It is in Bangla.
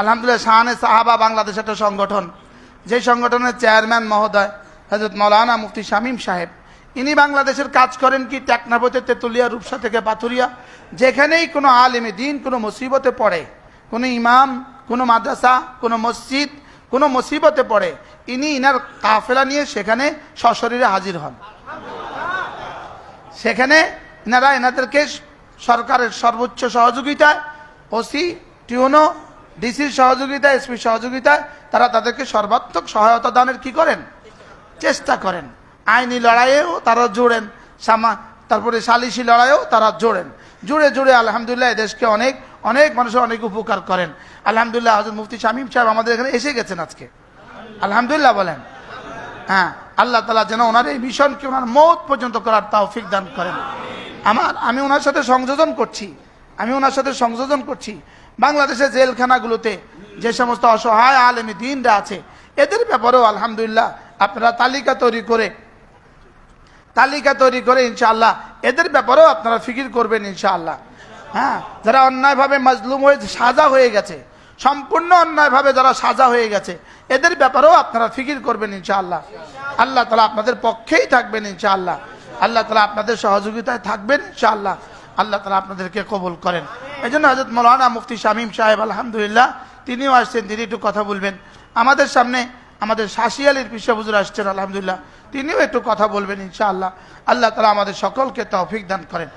আলহামদুলিল্লাহ, শাহানে সাহাবা বাংলাদেশ একটা সংগঠন। যে সংগঠনের চেয়ারম্যান মহোদয় হজরত মৌলানা মুফতি শামীম সাহেব, ইনি বাংলাদেশের কাজ করেন কি টেকনাফতে তেতুলিয়া, রূপসা থেকে পাথুরিয়া, যেখানেই কোনো আলেমে দিন, কোনো মুসিবতে পড়ে, কোনো ইমাম, কোনো মাদ্রাসা, কোনো মসজিদ, কোনো মুসিবতে পড়ে, ইনি ইনার কাফেলা নিয়ে সেখানে সশরীরে হাজির হন। সেখানে এনারা এনাদেরকে সরকারের সর্বোচ্চ সহযোগিতায় ওসি, টিউনো ডিসির সহযোগিতায় এসপি সহযোগিতায় তারা তাদেরকে সর্বাত্মক সহায়তা দানের কি করেন? চেষ্টা করেন। আইনি লড়াইয়েও তারা জোড়েন। সামা তারপরে সালিশি লড়াইয়েও তারা জোড়েন। জুড়ে জুড়ে আলহামদুলিল্লাহ দেশকে অনেক অনেক মানুষের অনেক উপকার করেন। আলহামদুলিল্লাহ হজরত মুফতি শামীম সাহেব আমাদের এখানে এসে গেছেন আজকে। আলহামদুলিল্লাহ বলেন। হ্যাঁ আল্লাহ তালা যেন ওনার এই মিশনকে ওনার মৌত পর্যন্ত করার তৌফিক দান করেন। আমার, আমি ওনার সাথে সংযোজন করছি। আমি ওনার সাথে সংযোজন করছি। বাংলাদেশের জেলখানাগুলোতে যে সমস্ত অসহায় আলেমী দিনরা আছে, এদের ব্যাপারেও আলহামদুলিল্লাহ আপনারা তালিকা তৈরি করে, তালিকা তৈরি করে ইনশাআল্লাহ, এদের ব্যাপারেও আপনারা ফিকির করবেন ইনশাআল্লাহ। হ্যাঁ যারা অন্যায়ভাবে মাজলুম হয়ে সাজা হয়ে গেছে, সম্পূর্ণ অন্যায়ভাবে যারা সাজা হয়ে গেছে, এদের ব্যাপারেও আপনারা ফিকির করবেন ইনশাআল্লাহ। আল্লাহ তালা আপনাদের পক্ষেই থাকবেন ইনশাআল্লাহ। আল্লাহ তালা আপনাদের সহযোগিতায় থাকবেন ইনশাআল্লাহ। আল্লাহ তালা আপনাদেরকে কবুল করেন। এই জন্য হজরত মৌলানা মুফতি শামীম সাহেব, আলহামদুলিল্লাহ, তিনিও আসছেন, তিনি একটু কথা বলবেন। আমাদের সামনে আমাদের শাসিয়ালির পিসা আসছেন, আলহামদুলিল্লাহ, তিনিও একটু কথা বলবেন, ইনশাআল্লাহ। আল্লাহ তালা আমাদের সকলকে তৌফিক দান করেন।